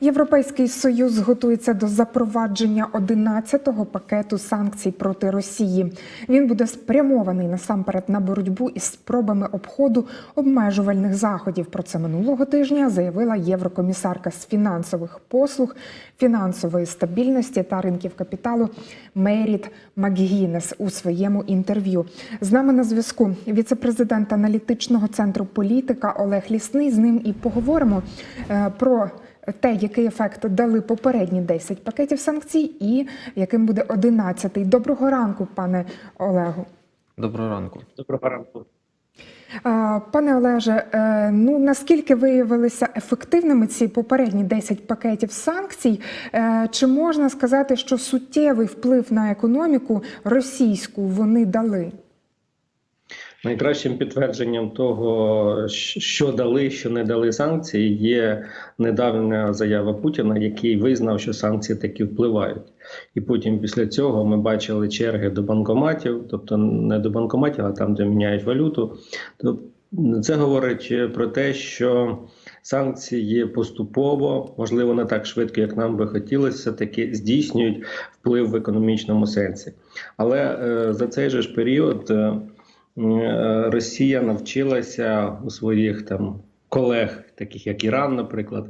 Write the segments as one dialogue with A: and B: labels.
A: Європейський союз готується до запровадження 11-го пакету санкцій проти Росії. Він буде спрямований насамперед на боротьбу із спробами обходу обмежувальних заходів. Про це минулого тижня заявила єврокомісарка з фінансових послуг, фінансової стабільності та ринків капіталу Меріт Макгінес у своєму інтерв'ю. З нами на зв'язку віцепрезидент аналітичного центру політика Олег Лісний. З ним і поговоримо е, про те, який ефект дали попередні 10 пакетів санкцій, і яким буде 11-й. Доброго ранку, пане Олегу.
B: Доброго ранку.
C: Доброго ранку.
A: Пане Олеже, е, ну наскільки виявилися ефективними ці попередні 10 пакетів санкцій? Е, Чи можна сказати, що суттєвий вплив на економіку російську вони дали?
C: Найкращим підтвердженням того, що дали, що не дали санкції, є недавня заява Путіна, який визнав, що санкції таки впливають. І потім після цього ми бачили черги до банкоматів, тобто не до банкоматів, а там, де міняють валюту. Це говорить про те, що санкції поступово, можливо, не так швидко, як нам би хотілося, таки здійснюють вплив в економічному сенсі. Але е, за цей же ж період. Е, Росія навчилася у своїх там колег, таких як Іран, наприклад,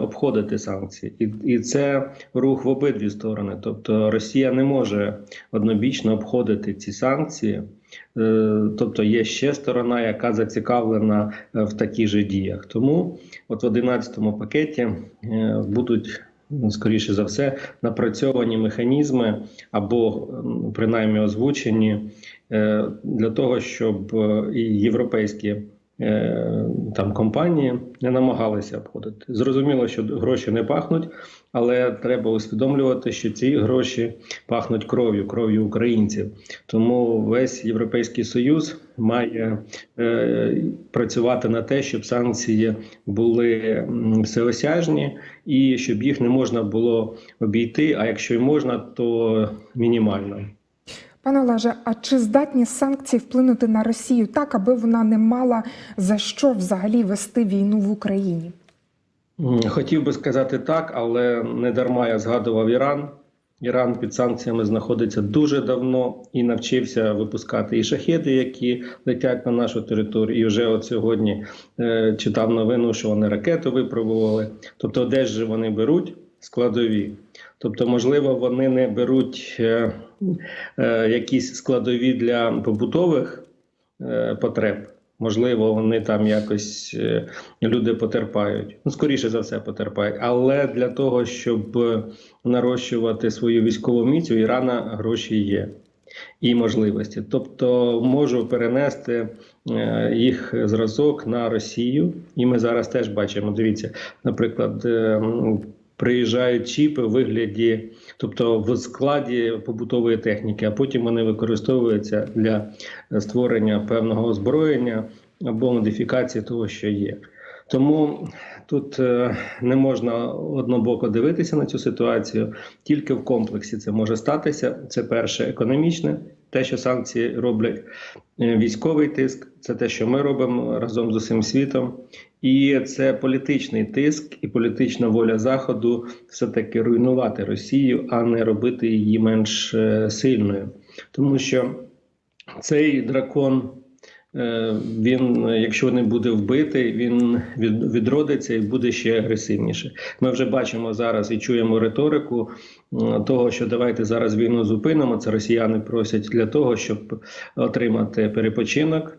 C: обходити санкції, і і це рух в обидві сторони. Тобто Росія не може однобічно обходити ці санкції. Тобто є ще сторона, яка зацікавлена в таких же діях. Тому, от в 11-му пакеті будуть. Скоріше за все, напрацьовані механізми або принаймні озвучені для того, щоб і європейські там компанії не намагалися обходити. Зрозуміло, що гроші не пахнуть, але треба усвідомлювати, що ці гроші пахнуть кров'ю, кров'ю українців. Тому весь європейський союз має е, працювати на те, щоб санкції були всеосяжні і щоб їх не можна було обійти. А якщо й можна, то мінімально.
A: Пане Олеже, а чи здатні санкції вплинути на Росію так, аби вона не мала за що взагалі вести війну в Україні?
C: Хотів би сказати так, але не дарма я згадував Іран. Іран під санкціями знаходиться дуже давно і навчився випускати і шахеди, які летять на нашу територію. І вже от сьогодні е, читав новину, що вони ракету випробували. Тобто, де ж вони беруть складові? Тобто, можливо, вони не беруть е, е, якісь складові для побутових е, потреб. Можливо, вони там якось е, люди потерпають. Ну, скоріше за все, потерпають. Але для того, щоб нарощувати свою військову міць, у Ірана гроші є і можливості. Тобто можу перенести е, їх зразок на Росію, і ми зараз теж бачимо. Дивіться, наприклад. Е, Приїжджають чіпи в вигляді, тобто в складі побутової техніки, а потім вони використовуються для створення певного озброєння або модифікації того, що є. Тому тут не можна однобоко дивитися на цю ситуацію, тільки в комплексі це може статися. Це перше економічне, те, що санкції роблять військовий тиск, це те, що ми робимо разом з усім світом. І це політичний тиск і політична воля заходу все таки руйнувати Росію, а не робити її менш сильною, тому що цей дракон. Він, якщо не буде вбитий, він відродиться і буде ще агресивніше. Ми вже бачимо зараз і чуємо риторику того, що давайте зараз війну зупинимо. Це росіяни просять для того, щоб отримати перепочинок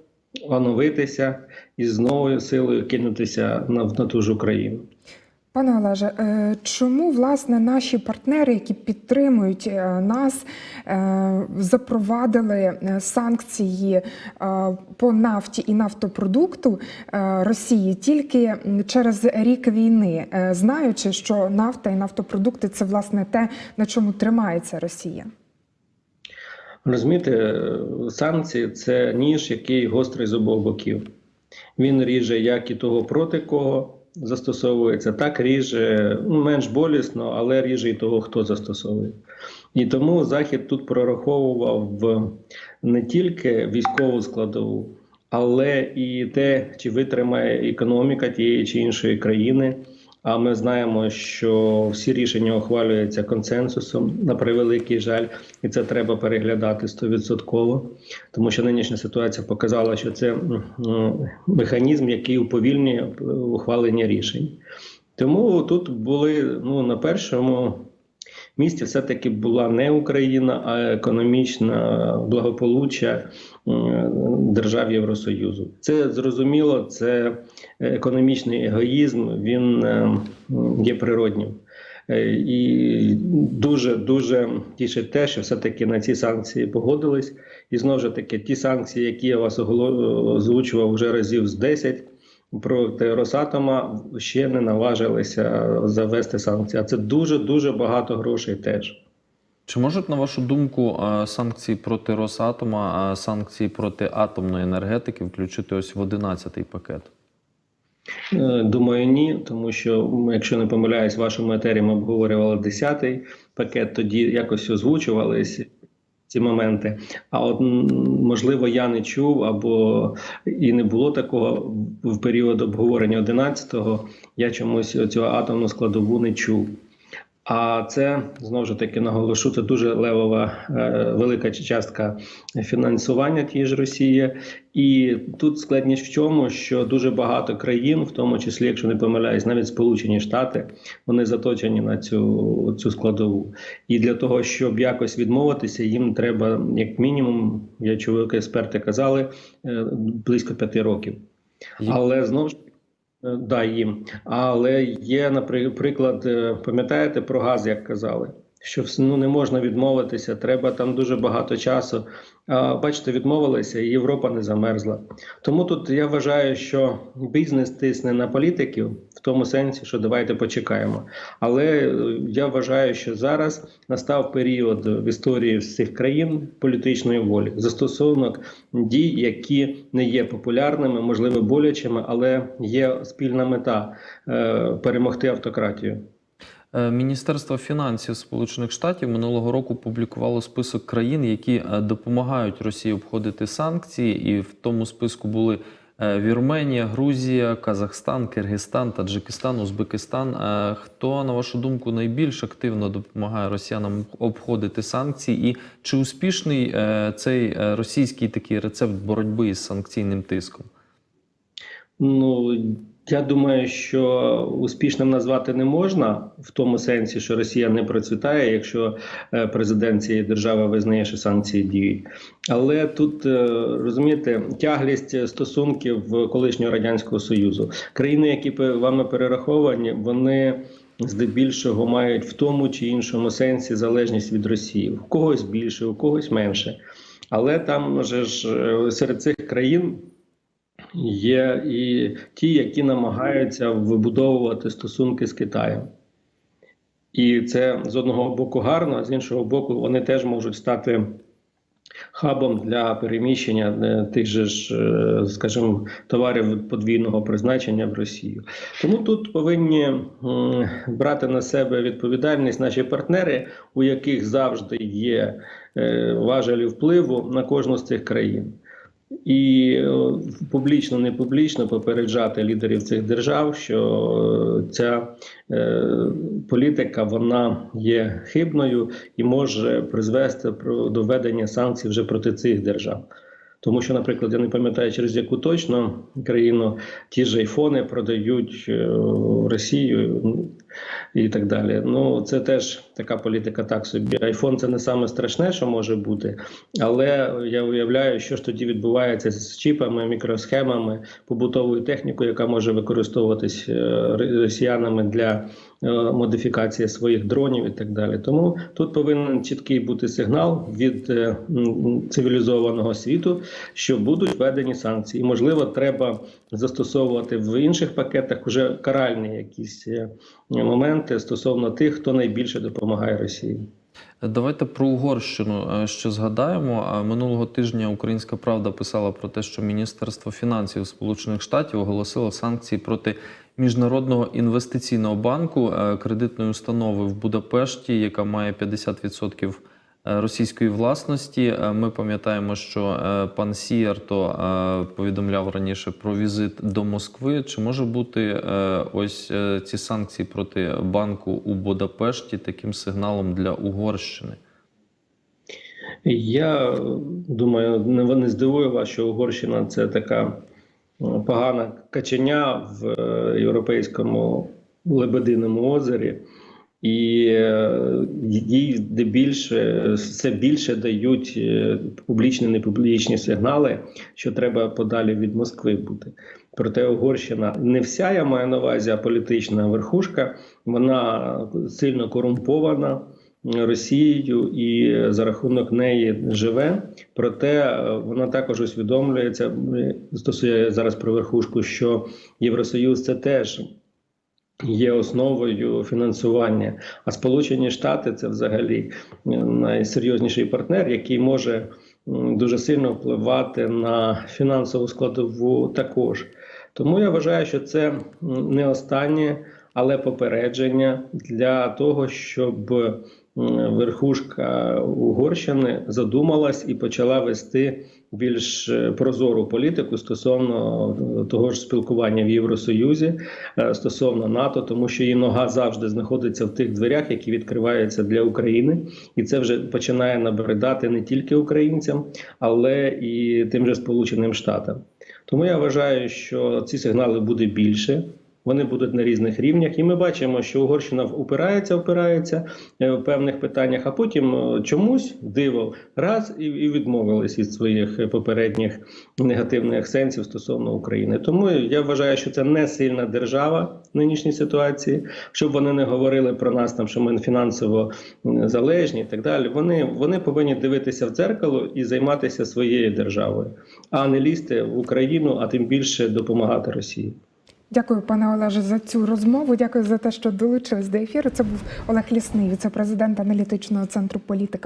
C: оновитися і з новою силою кинутися на, на ту ж Україну.
A: Пане Олеже, чому власне наші партнери, які підтримують нас, запровадили санкції по нафті і нафтопродукту Росії тільки через рік війни, знаючи, що нафта і нафтопродукти це власне те, на чому тримається Росія?
C: Розумієте, санкції це ніж, який гострий з обох боків. Він ріже як і того, проти кого застосовується, так ріже ну, менш болісно, але ріже і того, хто застосовує. І тому Захід тут прораховував не тільки військову складову, але і те, чи витримає економіка тієї чи іншої країни. А ми знаємо, що всі рішення ухвалюються консенсусом на превеликий жаль, і це треба переглядати стовідсотково, тому що нинішня ситуація показала, що це м, механізм, який уповільнює е, ухвалення рішень. Тому тут були ну на першому місці все-таки була не Україна, а економічна благополуччя держав Євросоюзу. Це зрозуміло, це економічний егоїзм, він е, є природнім. Е, І дуже дуже тішить те, що все-таки на ці санкції погодились. І знову ж таки, ті санкції, які я вас озвучував вже разів з 10 проти Росатома, ще не наважилися завести санкції. А це дуже дуже багато грошей теж.
B: Чи можуть, на вашу думку, е, санкції проти Росатома, а санкції проти атомної енергетики включити ось в 11-й пакет?
C: Е, Думаю, ні, тому що якщо не помиляюсь, в вашому етері ми обговорювали 10-й пакет, тоді якось озвучувались ці моменти. А от можливо, я не чув або і не було такого в період обговорення 11-го, Я чомусь цю атомну складову не чув. А це знову ж таки наголошу, це дуже левова е, велика частка фінансування тієї ж Росії. І тут складність в чому, що дуже багато країн, в тому числі, якщо не помиляюсь, навіть Сполучені Штати, вони заточені на цю, цю складову. І для того, щоб якось відмовитися, їм треба, як мінімум, я як експерти казали, е, близько п'яти років. Але знову ж е, да, їм. Але є, наприклад, е, пам'ятаєте про газ, як казали, що ну, не можна відмовитися, треба там дуже багато часу. А бачите, відмовилися, і Європа не замерзла. Тому тут я вважаю, що бізнес тисне на політиків в тому сенсі, що давайте почекаємо. Але е, я вважаю, що зараз настав період в історії всіх країн політичної волі, застосунок дій, які не є популярними, можливо, болячими, але є спільна мета е, перемогти автократію.
B: Е, Міністерство фінансів Сполучених Штатів минулого року публікувало список країн, які е, допомагають Росії обходити санкції, і в тому списку були е, Вірменія, Грузія, Казахстан, Киргизстан, Таджикистан, Узбекистан. Хто, на вашу думку, найбільш активно допомагає росіянам обходити санкції, і чи успішний цей російський такий рецепт боротьби із санкційним тиском?
C: Ну я думаю, що успішним назвати не можна в тому сенсі, що Росія не процвітає, якщо е, президент цієї держави визнає, що санкції діють. Але тут е, розумієте, тяглість стосунків колишнього радянського союзу, країни, які вами перераховані, вони. Здебільшого мають в тому чи іншому сенсі залежність від Росії. У когось більше, у когось менше. Але там же ж е, серед цих країн є і ті, які намагаються вибудовувати стосунки з Китаєм. І це з одного боку гарно, а з іншого боку, вони теж можуть стати хабом для переміщення е, тих же ж, е, скажімо, товарів подвійного призначення в Росію. Тому тут повинні брати на себе відповідальність наші партнери, у яких завжди є е, важелі впливу на кожну з цих країн. І е, публічно, не публічно попереджати лідерів цих держав, що е, ця е, політика вона є хибною і може призвести до введення санкцій вже проти цих держав. Тому що, наприклад, я не пам'ятаю, через яку точно країну ті ж айфони продають Росію і так далі. Ну це теж така політика, так собі. Айфон це не саме страшне, що може бути, але я уявляю, що ж тоді відбувається з чіпами, мікросхемами, побутовою технікою, яка може використовуватись е, росіянами для е, модифікації своїх дронів і так далі. Тому тут повинен чіткий бути сигнал від е, цивілізованого світу, що будуть введені санкції. І, можливо, треба застосовувати в інших пакетах уже каральні якісь моменти стосовно тих, хто найбільше допомагає Росії.
B: Давайте про Угорщину е, ще згадаємо. А Минулого тижня Українська Правда писала про те, що Міністерство фінансів Сполучених Штатів оголосило санкції проти міжнародного інвестиційного банку е, кредитної установи в Будапешті, яка має 50% е, російської власності. Е, Ми пам'ятаємо, що е, пан Сіярто е, повідомляв раніше про візит до Москви. Чи може бути е, ось е, ці санкції проти банку у Будапешті таким сигналом для Угорщини?
C: Я думаю, не здивує вас, що Угорщина це така е, погана каченя в е, європейському лебединому озері, і е, їй де більше все більше дають е, публічні непублічні сигнали, що треба подалі від Москви бути. Проте Угорщина не вся, я маю на увазі, а політична верхушка, вона сильно корумпована. Росією і за рахунок неї живе. Проте е, вона також усвідомлюється. Стосує зараз про верхушку, що Євросоюз це теж. Є основою фінансування, а Сполучені Штати це взагалі е, найсерйозніший партнер, який може дуже сильно впливати на фінансову складову також. Тому я вважаю, що це не останнє, але попередження для того, щоб верхушка Угорщини задумалась і почала вести більш е, прозору політику стосовно е, того ж спілкування в Євросоюзі е, стосовно НАТО, тому що її нога завжди знаходиться в тих дверях, які відкриваються для України, і це вже починає набридати не тільки українцям, але і тим же Сполученим Штатам. Тому я вважаю, що ці сигнали буде більше. Вони будуть на різних рівнях, і ми бачимо, що Угорщина упирається, упирається е, в певних питаннях, а потім е, чомусь диво раз і, відмовились від своїх е, попередніх негативних акцентів стосовно України. Тому я вважаю, що це не сильна держава в нинішній ситуації. Щоб вони не говорили про нас, там що ми фінансово залежні і так далі. Вони, вони повинні дивитися в дзеркало і займатися своєю державою, а не лізти в Україну, а тим більше допомагати Росії.
A: Дякую, пане Олеже, за цю розмову. Дякую за те, що долучились до ефіру. Це був Олег Лісний, віце-президент аналітичного центру політика